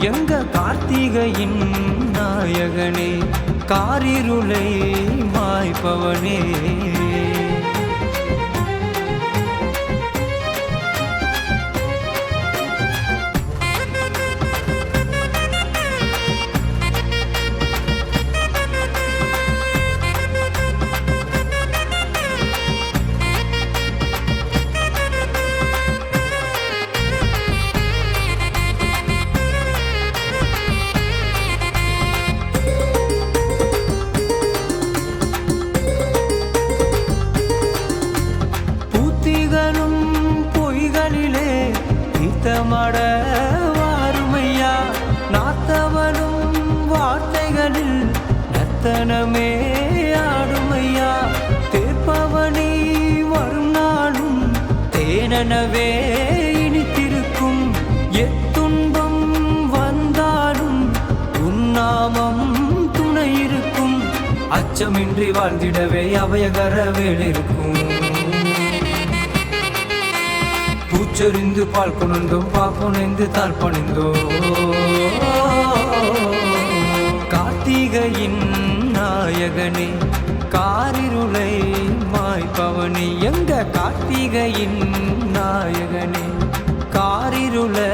எங்க கார்த்திகையின் நாயகனே காரிருளை மாய்ப்பவனே நித்தமட வாருமையா நாத்தவனும் வார்த்தைகளில் நத்தனமே ஆடுமையா? தேர்ப்பவனி வரும் நாளும் தேனனவே இனித்திருக்கும். எத்துன்பம் வந்தாலும் உன்னாமம் துணை இருக்கும் அச்சமின்றி வாழ்ந்திடவே அபயகர வேலிருக்கும் ചൊരിന്തു പാൽക്കുണന്തോ പാപ്പുണന്ത് താൽപ്പണിന്തോ കാർത്തികയിൻ நாயகனே காரிருளை மாய்ப்பவனே எங்க கார்த்திகையின் நாயகனே காரிருளை